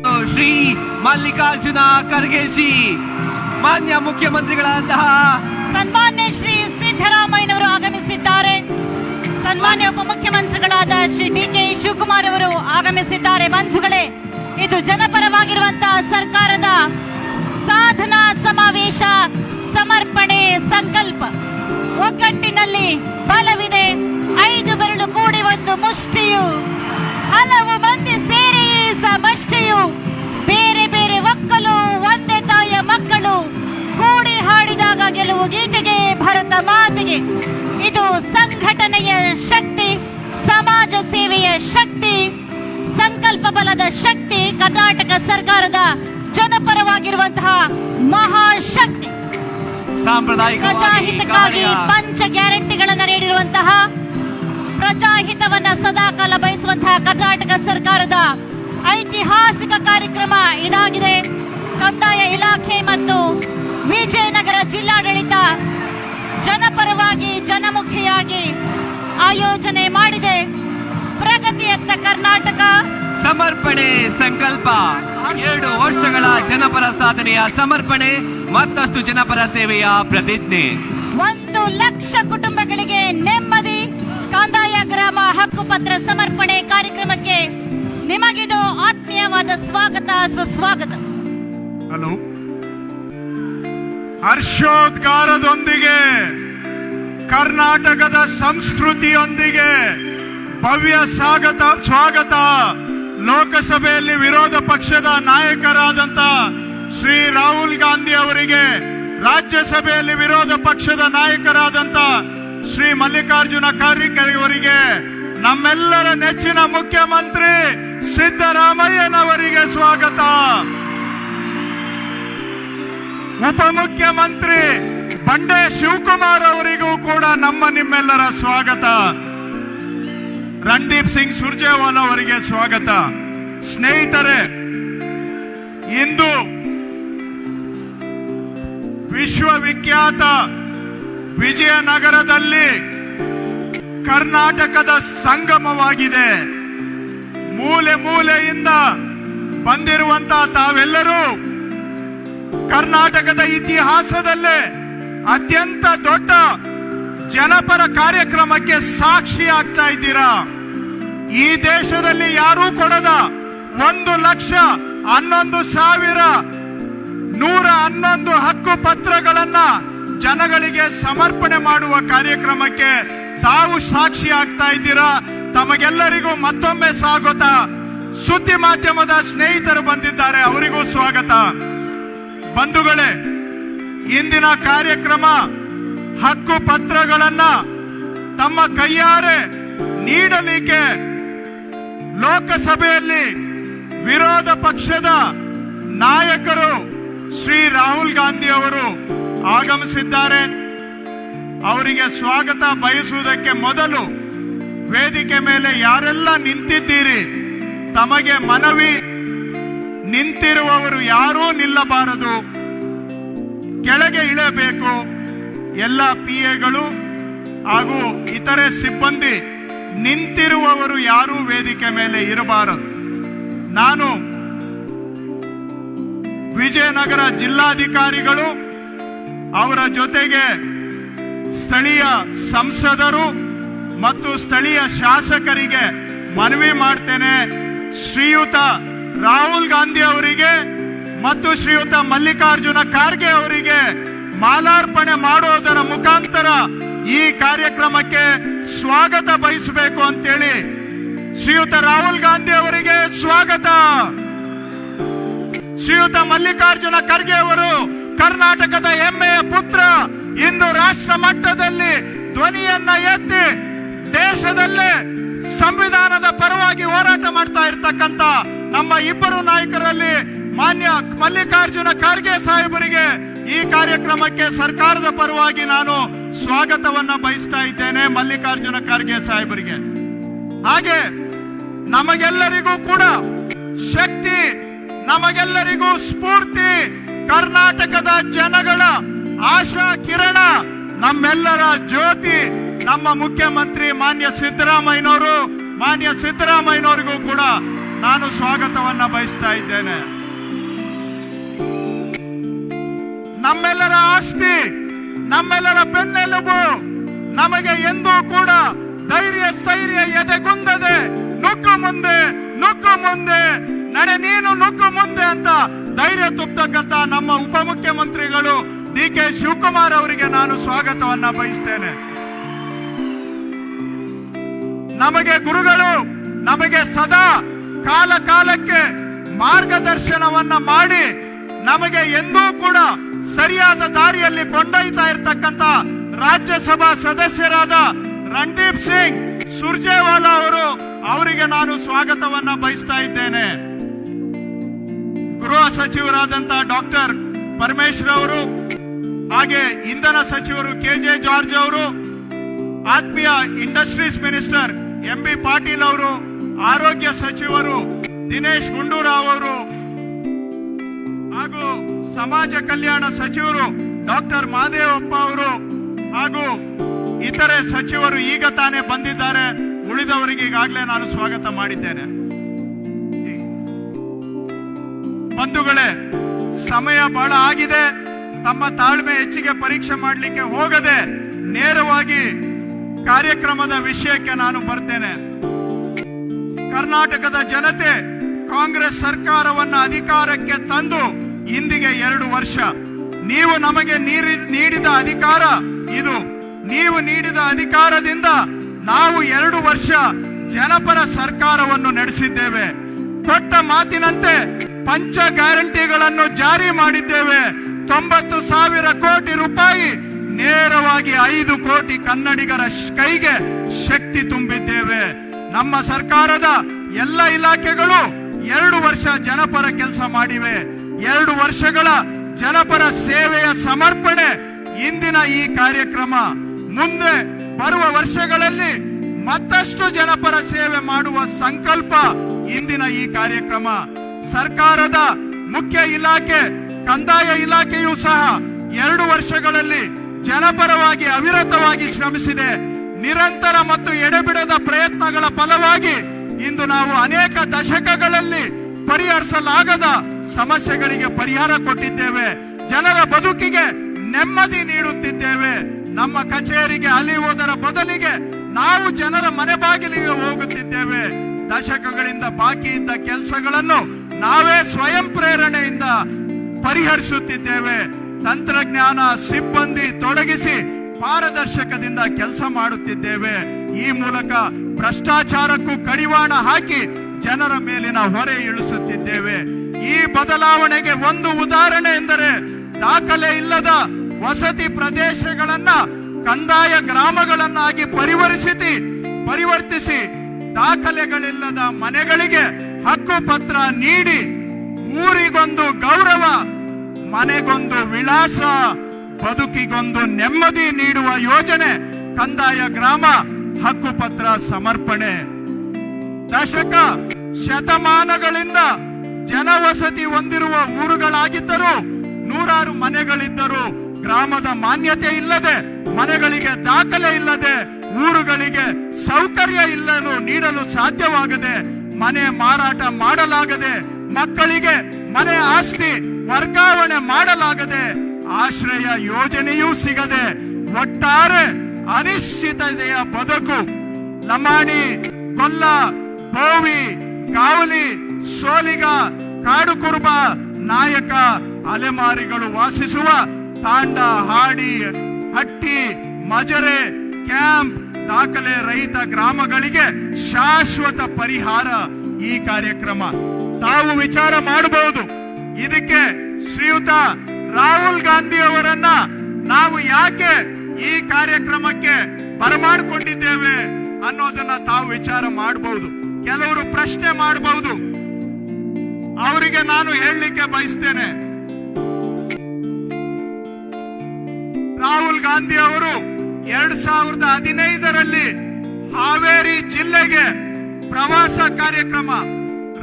ಶ್ರೀ ಮಲ್ಲಿಕಾರ್ಜುನ ಖರ್ಗೆಜಿ, ಮಾನ್ಯ ಮುಖ್ಯಮಂತ್ರಿಗಳಾದಂತಹ ಸನ್ಮಾನ್ಯ ಶ್ರೀ ಸಿದ್ದರಾಮಯ್ಯನವರು ಆಗಮಿಸಿದ್ದಾರೆ. ಸನ್ಮಾನ್ಯ ಉಪಮುಖ್ಯಮಂತ್ರಿಗಳಾದ ಶ್ರೀ ಡಿ ಕೆ ಶಿವಕುಮಾರ್ ಅವರು ಆಗಮಿಸಿದ್ದಾರೆ. ಬಂಧುಗಳೇ, ಇದು ಜನಪರವಾಗಿರುವಂತಹ ಸರ್ಕಾರದ ಸಾಧನಾ ಸಮಾವೇಶ, ಸಮರ್ಪಣೆ ಸಂಕಲ್ಪ. ಒಗ್ಗಟ್ಟಿನಲ್ಲಿ ಬಲವಿದೆ. ಐದು ಬೆರಳು ಕೂಡಿ ಒಂದು ಮುಷ್ಟಿಯು. ಸಮಷ್ಟಿಯು ಬೇರೆ ಬೇರೆ ಒಕ್ಕಲು ಒಂದೇ ತಾಯಿಯ ಮಕ್ಕಳು ಕೂಡಿ ಹಾಡಿದಾಗ ಗೆಲುವು ಗೀತೆಗೆ ಭರತ ಮಾತಿಗೆ. ಇದು ಸಂಘಟನೆಯ ಶಕ್ತಿ ಸಮಾಜ ಸೇವೆಯ ಶಕ್ತಿ ಸಂಕಲ್ಪ ಬಲದ ಶಕ್ತಿ ಕರ್ನಾಟಕ ಸರ್ಕಾರದ ಜನಪರವಾಗಿರುವಂತಹ ಮಹಾಶಕ್ತಿ. ಸಾಂಪ್ರದಾಯಿಕ ಪ್ರಜಾಹಿತಕ್ಕಾಗಿ ಪಂಚ ಗ್ಯಾರಂಟಿಗಳನ್ನು ನೀಡಿರುವಂತಹ ಪ್ರಜಾಹಿತವನ್ನ ಸದಾಕಾಲ ಬಯಸುವಂತಹ ಕರ್ನಾಟಕ ಸರ್ಕಾರದ ಐತಿಹಾಸಿಕ ಕಾರ್ಯಕ್ರಮ ಇದಾಗಿದೆ. ಕಂದಾಯ ಇಲಾಖೆ ಮತ್ತು ವಿಜಯನಗರ ಜಿಲ್ಲಾಡಳಿತ ಜನಪರವಾಗಿ ಜನಮುಖಿಯಾಗಿ ಆಯೋಜನೆ ಮಾಡಿದೆ. ಪ್ರಗತಿಯತ್ತ ಕರ್ನಾಟಕ. ಸಮರ್ಪಣೆ ಸಂಕಲ್ಪ. ಎರಡು ವರ್ಷಗಳ ಜನಪರ ಸಾಧನೆಯ ಸಮರ್ಪಣೆ ಮತ್ತಷ್ಟು ಜನಪರ ಸೇವೆಯ ಪ್ರತಿಜ್ಞೆ. ಒಂದು ಲಕ್ಷ ಕುಟುಂಬಗಳಿಗೆ ನೆಮ್ಮದಿ ಕಂದಾಯ ಗ್ರಾಮ ಹಕ್ಕುಪತ್ರ ಸಮರ್ಪಣೆ ಕಾರ್ಯಕ್ರಮಕ್ಕೆ ನಿಮಗಿದು ಆತ್ಮೀಯವಾದ ಸ್ವಾಗತ, ಸುಸ್ವಾಗತ. ಹಲೋ. ಹರ್ಷೋದ್ಗಾರದೊಂದಿಗೆ, ಕರ್ನಾಟಕದ ಸಂಸ್ಕೃತಿಯೊಂದಿಗೆ ಭವ್ಯ ಸ್ವಾಗತ ಸ್ವಾಗತ. ಲೋಕಸಭೆಯಲ್ಲಿ ವಿರೋಧ ಪಕ್ಷದ ನಾಯಕರಾದಂತ ಶ್ರೀ ರಾಹುಲ್ ಗಾಂಧಿ ಅವರಿಗೆ, ರಾಜ್ಯಸಭೆಯಲ್ಲಿ ವಿರೋಧ ಪಕ್ಷದ ನಾಯಕರಾದಂತ ಶ್ರೀ ಮಲ್ಲಿಕಾರ್ಜುನ ಖರ್ಗೆ ಅವರಿಗೆ ನಮ್ಮೆಲ್ಲರ ನೆಚ್ಚಿನ ಮುಖ್ಯಮಂತ್ರಿ ಸಿದ್ದರಾಮಯ್ಯನವರಿಗೆ ಸ್ವಾಗತ. ಉಪಮುಖ್ಯಮಂತ್ರಿ ಬಂಡೆ ಶಿವಕುಮಾರ್ ಅವರಿಗೂ ಕೂಡ ನಮ್ಮ ನಿಮ್ಮೆಲ್ಲರ ಸ್ವಾಗತ. ರಣದೀಪ್ ಸಿಂಗ್ ಸುರ್ಜೇವಾಲ್ ಅವರಿಗೆ ಸ್ವಾಗತ. ಸ್ನೇಹಿತರೆ, ಇಂದು ವಿಶ್ವವಿಖ್ಯಾತ ವಿಜಯನಗರದಲ್ಲಿ ಕರ್ನಾಟಕದ ಸಂಗಮವಾಗಿದೆ. ಮೂಲೆ ಮೂಲೆಯಿಂದ ಬಂದಿರುವಂತ ತಾವೆಲ್ಲರೂ ಕರ್ನಾಟಕದ ಇತಿಹಾಸದಲ್ಲೇ ಅತ್ಯಂತ ದೊಡ್ಡ ಜನಪರ ಕಾರ್ಯಕ್ರಮಕ್ಕೆ ಸಾಕ್ಷಿ ಆಗ್ತಾ ಇದ್ದೀರಾ? ಈ ದೇಶದಲ್ಲಿ ಯಾರೂ ಕೊಡದ ಒಂದು ಲಕ್ಷ ಹನ್ನೊಂದು ಸಾವಿರ ನೂರ ಹನ್ನೊಂದು ಹಕ್ಕು ಪತ್ರಗಳನ್ನ ಜನಗಳಿಗೆ ಸಮರ್ಪಣೆ ಮಾಡುವ ಕಾರ್ಯಕ್ರಮಕ್ಕೆ ತಾವು ಸಾಕ್ಷಿ ಆಗ್ತಾ ಇದ್ದೀರಾ? ತಮಗೆಲ್ಲರಿಗೂ ಮತ್ತೊಮ್ಮೆ ಸ್ವಾಗತ. ಸುದ್ದಿ ಮಾಧ್ಯಮದ ಸ್ನೇಹಿತರು ಬಂದಿದ್ದಾರೆ, ಅವರಿಗೂ ಸ್ವಾಗತ. ಬಂಧುಗಳೇ, ಇಂದಿನ ಕಾರ್ಯಕ್ರಮ ಹಕ್ಕು ಪತ್ರಗಳನ್ನ ತಮ್ಮ ಕೈಯಾರೆ ನೀಡಲಿಕ್ಕೆ ಲೋಕಸಭೆಯಲ್ಲಿ ವಿರೋಧ ಪಕ್ಷದ ನಾಯಕರು ಶ್ರೀ ರಾಹುಲ್ ಗಾಂಧಿ ಅವರು ಆಗಮಿಸಿದ್ದಾರೆ. ಅವರಿಗೆ ಸ್ವಾಗತ ಬಯಸುವುದಕ್ಕೆ ಮೊದಲು ವೇದಿಕೆ ಮೇಲೆ ಯಾರೆಲ್ಲ ನಿಂತಿದ್ದೀರಿ, ತಮಗೆ ಮನವಿ ನಿಂತಿರುವವರು ಯಾರೂ ನಿಲ್ಲಬಾರದು. ಕೆಳಗೆ ಇಳಬೇಕು. ಎಲ್ಲ ಪಿ ಎಗಳು ಹಾಗೂ ಇತರೆ ಸಿಬ್ಬಂದಿ ನಿಂತಿರುವವರು ಯಾರೂ ವೇದಿಕೆ ಮೇಲೆ ಇರಬಾರದು. ನಾನು ವಿಜಯನಗರ ಜಿಲ್ಲಾಧಿಕಾರಿಗಳು ಅವರ ಜೊತೆಗೆ ಸ್ಥಳೀಯ ಸಂಸದರು ಮತ್ತು ಸ್ಥಳೀಯ ಶಾಸಕರಿಗೆ ಮನವಿ ಮಾಡ್ತೇನೆ. ಶ್ರೀಯುತ ರಾಹುಲ್ ಗಾಂಧಿ ಅವರಿಗೆ ಮತ್ತು ಶ್ರೀಯುತ ಮಲ್ಲಿಕಾರ್ಜುನ ಖಾರ್ಗೆ ಅವರಿಗೆ ಮಾಲಾರ್ಪಣೆ ಮಾಡುವುದರ ಮುಖಾಂತರ ಈ ಕಾರ್ಯಕ್ರಮಕ್ಕೆ ಸ್ವಾಗತ ಬಯಸಬೇಕು ಅಂತೇಳಿ ಶ್ರೀಯುತ ರಾಹುಲ್ ಗಾಂಧಿ ಅವರಿಗೆ ಸ್ವಾಗತ. ಶ್ರೀಯುತ ಮಲ್ಲಿಕಾರ್ಜುನ ಖರ್ಗೆ ಅವರು ಕರ್ನಾಟಕದ ಹೆಮ್ಮೆಯ ಪುತ್ರ ಇಂದು ರಾಷ್ಟ್ರ ಮಟ್ಟದಲ್ಲಿ ಧ್ವನಿಯನ್ನ ಎತ್ತಿ ದೇಶದಲ್ಲೇ ಸಂವಿಧಾನದ ಪರವಾಗಿ ಹೋರಾಟ ಮಾಡ್ತಾ ಇರ್ತಕ್ಕಂತ ನಮ್ಮ ಇಬ್ಬರು ನಾಯಕರಲ್ಲಿ ಮಾನ್ಯ ಮಲ್ಲಿಕಾರ್ಜುನ ಖರ್ಗೆ ಸಾಹೇಬರಿಗೆ ಈ ಕಾರ್ಯಕ್ರಮಕ್ಕೆ ಸರ್ಕಾರದ ಪರವಾಗಿ ನಾನು ಸ್ವಾಗತವನ್ನ ಬಯಸ್ತಾ ಇದ್ದೇನೆ ಮಲ್ಲಿಕಾರ್ಜುನ ಖರ್ಗೆ ಸಾಹೇಬರಿಗೆ. ಹಾಗೆ ನಮಗೆಲ್ಲರಿಗೂ ಕೂಡ ಶಕ್ತಿ, ನಮಗೆಲ್ಲರಿಗೂ ಸ್ಫೂರ್ತಿ ಕರ್ನಾಟಕದ ಜನಗಳ ಆಶಾ ಕಿರಣ, ನಮ್ಮೆಲ್ಲರ ಜ್ಯೋತಿ, ನಮ್ಮ ಮುಖ್ಯಮಂತ್ರಿ ಮಾನ್ಯ ಸಿದ್ದರಾಮಯ್ಯನವರು, ಮಾನ್ಯ ಸಿದ್ದರಾಮಯ್ಯನವರಿಗೂ ಕೂಡ ನಾನು ಸ್ವಾಗತವನ್ನ ಬಯಸ್ತಾ ಇದ್ದೇನೆ. ನಮ್ಮೆಲ್ಲರ ಆಸ್ತಿ, ನಮ್ಮೆಲ್ಲರ ಬೆನ್ನೆಲುಬು ನಮಗೆ ಎಂದೂ ಕೂಡ ಧೈರ್ಯ, ಸ್ಥೈರ್ಯ ಎದೆಗುಂದದೆ ನುಗ್ಗು ಮುಂದೆ ನುಗ್ಗು ಮುಂದೆ, ನಡೆ ನೀನು ನುಗ್ಗು ಮುಂದೆ ಅಂತ ಧೈರ್ಯ ತುಂಬತಕ್ಕಂತ ನಮ್ಮ ಉಪಮುಖ್ಯಮಂತ್ರಿಗಳು ಡಿ ಕೆ ಶಿವಕುಮಾರ್ ಅವರಿಗೆ ನಾನು ಸ್ವಾಗತವನ್ನ ಬಯಸ್ತೇನೆ. ನಮಗೆ ಗುರುಗಳು, ನಮಗೆ ಸದಾ ಕಾಲ ಕಾಲಕ್ಕೆ ಮಾರ್ಗದರ್ಶನವನ್ನ ಮಾಡಿ ನಮಗೆ ಎಂದೂ ಕೂಡ ಸರಿಯಾದ ದಾರಿಯಲ್ಲಿ ಕೊಂಡೊಯ್ತಾ ಇರತಕ್ಕಂತ ರಾಜ್ಯಸಭಾ ಸದಸ್ಯರಾದ ರಣದೀಪ್ ಸಿಂಗ್ ಸುರ್ಜೇವಾಲಾ ಅವರು ಅವರಿಗೆ ನಾನು ಸ್ವಾಗತವನ್ನ ಬಯಸ್ತಾ ಇದ್ದೇನೆ. ಗೃಹ ಸಚಿವರಾದಂತ ಡಾಕ್ಟರ್ ಪರಮೇಶ್ವರ್ ಅವರು, ಹಾಗೆ ಇಂಧನ ಸಚಿವರು ಕೆ ಜೆ ಜಾರ್ಜ್ ಅವರು, ಆತ್ಮೀಯ industries minister M B Patil ಅವರು, ಆರೋಗ್ಯ ಸಚಿವರು ದಿನೇಶ್ ಗುಂಡೂರಾವ್ ಅವರು, ಹಾಗೂ ಸಮಾಜ ಕಲ್ಯಾಣ ಸಚಿವರು ಡಾಕ್ಟರ್ ಮಾದೇವಪ್ಪ ಅವರು, ಹಾಗೂ ಇತರೆ ಸಚಿವರು ಈಗ ತಾನೇ ಬಂದಿದ್ದಾರೆ. ಉಳಿದವರಿಗೆ ಈಗಾಗಲೇ ನಾನು ಸ್ವಾಗತ ಮಾಡಿದ್ದೇನೆ. ಬಂಧುಗಳೇ, ಸಮಯ ಬಹಳ ಆಗಿದೆ. ತಮ್ಮ ತಾಳ್ಮೆ ಹೆಚ್ಚಿಗೆ ಪರೀಕ್ಷೆ ಮಾಡಲಿಕ್ಕೆ ಹೋಗದೆ ನೇರವಾಗಿ ಕಾರ್ಯಕ್ರಮದ ವಿಷಯಕ್ಕೆ ನಾನು ಬರ್ತೇನೆ. ಕರ್ನಾಟಕದ ಜನತೆ ಕಾಂಗ್ರೆಸ್ ಸರ್ಕಾರವನ್ನ ಅಧಿಕಾರಕ್ಕೆ ತಂದು ಇಂದಿಗೆ ಎರಡು ವರ್ಷ. ನೀವು ನಮಗೆ ನೀಡಿದ ಅಧಿಕಾರ ಇದು. ನೀವು ನೀಡಿದ ಅಧಿಕಾರದಿಂದ ನಾವು ಎರಡು ವರ್ಷ ಜನಪರ ಸರ್ಕಾರವನ್ನು ನಡೆಸಿದ್ದೇವೆ. ಕೊಟ್ಟ ಮಾತಿನಂತೆ ಪಂಚ ಗ್ಯಾರಂಟಿಗಳನ್ನು ಜಾರಿ ಮಾಡಿದ್ದೇವೆ. ತೊಂಬತ್ತು ಸಾವಿರ ಕೋಟಿ ರೂಪಾಯಿ ನೇರವಾಗಿ ಐದು ಕೋಟಿ ಕನ್ನಡಿಗರ ಕೈಗೆ ಶಕ್ತಿ ತುಂಬಿದ್ದೇವೆ. ನಮ್ಮ ಸರ್ಕಾರದ ಎಲ್ಲ ಇಲಾಖೆಗಳು ಎರಡು ವರ್ಷ ಜನಪರ ಕೆಲಸ ಮಾಡಿವೆ. ಎರಡು ವರ್ಷಗಳ ಜನಪರ ಸೇವೆಯ ಸಮರ್ಪಣೆ ಇಂದಿನ ಈ ಕಾರ್ಯಕ್ರಮ. ಮುಂದೆ ಬರುವ ವರ್ಷಗಳಲ್ಲಿ ಮತ್ತಷ್ಟು ಜನಪರ ಸೇವೆ ಮಾಡುವ ಸಂಕಲ್ಪ ಇಂದಿನ ಈ ಕಾರ್ಯಕ್ರಮ. ಸರ್ಕಾರದ ಮುಖ್ಯ ಇಲಾಖೆ, ಕಂದಾಯ ಇಲಾಖೆಯೂ ಸಹ ಎರಡು ವರ್ಷಗಳಲ್ಲಿ ಜನಪರವಾಗಿ, ಅವಿರತವಾಗಿ ಶ್ರಮಿಸಿದೆ. ನಿರಂತರ ಮತ್ತು ಎಡೆಬಿಡದ ಪ್ರಯತ್ನಗಳ ಫಲವಾಗಿ ಇಂದು ನಾವು ಅನೇಕ ದಶಕಗಳಲ್ಲಿ ಪರಿಹರಿಸಲಾಗದ ಸಮಸ್ಯೆಗಳಿಗೆ ಪರಿಹಾರ ಕೊಟ್ಟಿದ್ದೇವೆ. ಜನರ ಬದುಕಿಗೆ ನೆಮ್ಮದಿ ನೀಡುತ್ತಿದ್ದೇವೆ. ನಮ್ಮ ಕಚೇರಿಗೆ ಅಲಿಯುವುದರ ಬದಲಿಗೆ ನಾವು ಜನರ ಮನೆ ಬಾಗಿಲಿಗೆ ಹೋಗುತ್ತಿದ್ದೇವೆ. ದಶಕಗಳಿಂದ ಬಾಕಿ ಇದ್ದ ಕೆಲಸಗಳನ್ನು ನಾವೇ ಸ್ವಯಂ ಪ್ರೇರಣೆಯಿಂದ ಪರಿಹರಿಸುತ್ತಿದ್ದೇವೆ. ತಂತ್ರಜ್ಞಾನ ಸಿಬ್ಬಂದಿ ತೊಡಗಿಸಿ ಪಾರದರ್ಶಕದಿಂದ ಕೆಲಸ ಮಾಡುತ್ತಿದ್ದೇವೆ. ಈ ಮೂಲಕ ಭ್ರಷ್ಟಾಚಾರಕ್ಕೂ ಕಡಿವಾಣ ಹಾಕಿ ಜನರ ಮೇಲಿನ ಹೊರೆ ಇಳಿಸುತ್ತಿದ್ದೇವೆ. ಈ ಬದಲಾವಣೆಗೆ ಒಂದು ಉದಾಹರಣೆ ಎಂದರೆ ದಾಖಲೆ ಇಲ್ಲದ ವಸತಿ ಪ್ರದೇಶಗಳನ್ನ ಕಂದಾಯ ಗ್ರಾಮಗಳನ್ನಾಗಿ ಪರಿವರ್ತಿಸಿ ಪರಿವರ್ತಿಸಿ ದಾಖಲೆಗಳಿಲ್ಲದ ಮನೆಗಳಿಗೆ ಹಕ್ಕು ಪತ್ರ ನೀಡಿ ಊರಿಗೊಂದು ಗೌರವ, ಮನೆಗೊಂದು ವಿಳಾಸ, ಬದುಕಿಗೊಂದು ನೆಮ್ಮದಿ ನೀಡುವ ಯೋಜನೆ ಕಂದಾಯ ಗ್ರಾಮ ಹಕ್ಕುಪತ್ರ ಸಮರ್ಪಣೆ. ದಶಕ, ಶತಮಾನಗಳಿಂದ ಜನವಸತಿ ಹೊಂದಿರುವ ಊರುಗಳಾಗಿದ್ದರೂ ನೂರಾರು ಮನೆಗಳಿದ್ದರೂ ಗ್ರಾಮದ ಮಾನ್ಯತೆ ಇಲ್ಲದೆ, ಮನೆಗಳಿಗೆ ದಾಖಲೆ ಇಲ್ಲದೆ, ಊರುಗಳಿಗೆ ಸೌಕರ್ಯ ಇಲ್ಲಲು ನೀಡಲು ಸಾಧ್ಯವಾಗದೆ ಮನೆ ಮಾರಾಟ ಮಾಡಲಾಗದೆ ಮಕ್ಕಳಿಗೆ ಮನೆ ಆಸ್ತಿ ವರ್ಗಾವಣೆ ಮಾಡಲಾಗದೆ ಆಶ್ರಯ ಯೋಜನೆಯೂ ಸಿಗದೆ ಒಟ್ಟಾರೆ ಅನಿಶ್ಚಿತತೆಯ ಬದುಕು. ಲಮಾಣಿ ಕೊಲ್ಲ ಬೋವಿ, ಕಾವಲಿ, ಸೋಲಿಗ ಕಾಡು ಕುರುಬ ನಾಯಕ, ಅಲೆಮಾರಿಗಳು ವಾಸಿಸುವ ತಾಂಡ, ಹಾಡಿ, ಹಟ್ಟಿ, ಮಜರೆ, ಕ್ಯಾಂಪ್ ದಾಖಲೆ ರಹಿತ ಗ್ರಾಮಗಳಿಗೆ ಶಾಶ್ವತ ಪರಿಹಾರ ಈ ಕಾರ್ಯಕ್ರಮ. ತಾವು ವಿಚಾರ ಮಾಡಬಹುದು. ಇದಕ್ಕೆ ಶ್ರೀಯುತ ರಾಹುಲ್ ಗಾಂಧಿ ಅವರನ್ನ ನಾವು ಯಾಕೆ ಈ ಕಾರ್ಯಕ್ರಮಕ್ಕೆ ಬರಮಾಡಿಕೊಂಡಿದ್ದೇವೆ ಅನ್ನೋದನ್ನ ತಾವು ವಿಚಾರ ಮಾಡಬಹುದು. ಕೆಲವರು ಪ್ರಶ್ನೆ ಮಾಡಬಹುದು. ಅವರಿಗೆ ನಾನು ಹೇಳಲಿಕ್ಕೆ ಬಯಸ್ತೇನೆ. ರಾಹುಲ್ ಗಾಂಧಿ ಅವರು ಎರಡ್ ಸಾವಿರದ ಹದಿನೈದರಲ್ಲಿ ಹಾವೇರಿ ಜಿಲ್ಲೆಗೆ ಪ್ರವಾಸ ಕಾರ್ಯಕ್ರಮ,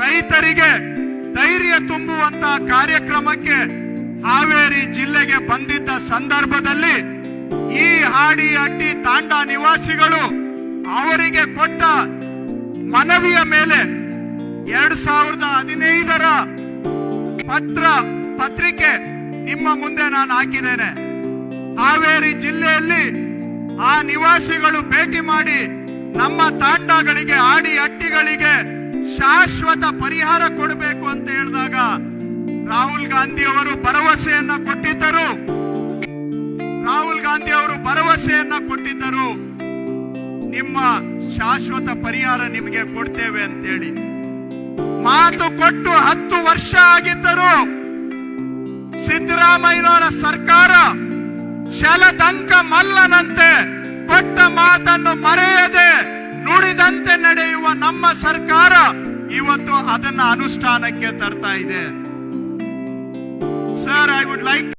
ರೈತರಿಗೆ ಧೈರ್ಯ ತುಂಬುವಂತ ಕಾರ್ಯಕ್ರಮಕ್ಕೆ ಹಾವೇರಿ ಜಿಲ್ಲೆಗೆ ಬಂದಿದ್ದ ಸಂದರ್ಭದಲ್ಲಿ ಈ ಹಾಡಿ ಅಟ್ಟಿ ತಾಂಡ ನಿವಾಸಿಗಳು ಅವರಿಗೆ ಕೊಟ್ಟ ಮನವಿಯ ಮೇಲೆ ಎರಡ್ ಸಾವಿರದ ಹದಿನೈದರ ಪತ್ರ, ಪತ್ರಿಕೆ ನಿಮ್ಮ ಮುಂದೆ ನಾನು ಹಾಕಿದ್ದೇನೆ. ಹಾವೇರಿ ಜಿಲ್ಲೆಯಲ್ಲಿ ಆ ನಿವಾಸಿಗಳು ಭೇಟಿ ಮಾಡಿ ನಮ್ಮ ತಾಂಡಗಳಿಗೆ, ಆಡಿ ಹಟ್ಟಿಗಳಿಗೆ ಶಾಶ್ವತ ಪರಿಹಾರ ಕೊಡಬೇಕು ಅಂತ ಹೇಳಿದಾಗ ರಾಹುಲ್ ಗಾಂಧಿ ಅವರು ಭರವಸೆಯನ್ನ ಕೊಟ್ಟಿದ್ದರು. ರಾಹುಲ್ ಗಾಂಧಿ ಅವರು ಭರವಸೆಯನ್ನ ಕೊಟ್ಟಿದ್ದರು. ನಿಮ್ಮ ಶಾಶ್ವತ ಪರಿಹಾರ ನಿಮಗೆ ಕೊಡ್ತೇವೆ ಅಂತೇಳಿ. ಮಾತು ಕೊಟ್ಟು ಹತ್ತು ವರ್ಷ ಆಗಿದ್ದರು ಸಿದ್ದರಾಮಯ್ಯನವರ ಸರ್ಕಾರ ಛಲದಂಕ ಮಲ್ಲನಂತೆ ಕೊಟ್ಟ ಮಾತನ್ನು ಮರೆಯದೆ ನುಡಿದಂತೆ ನಡೆಯುವ ನಮ್ಮ ಸರ್ಕಾರ ಇವತ್ತು ಅದನ್ನ ಅನುಷ್ಠಾನಕ್ಕೆ ತರ್ತಾ ಇದೆ. Sir I would like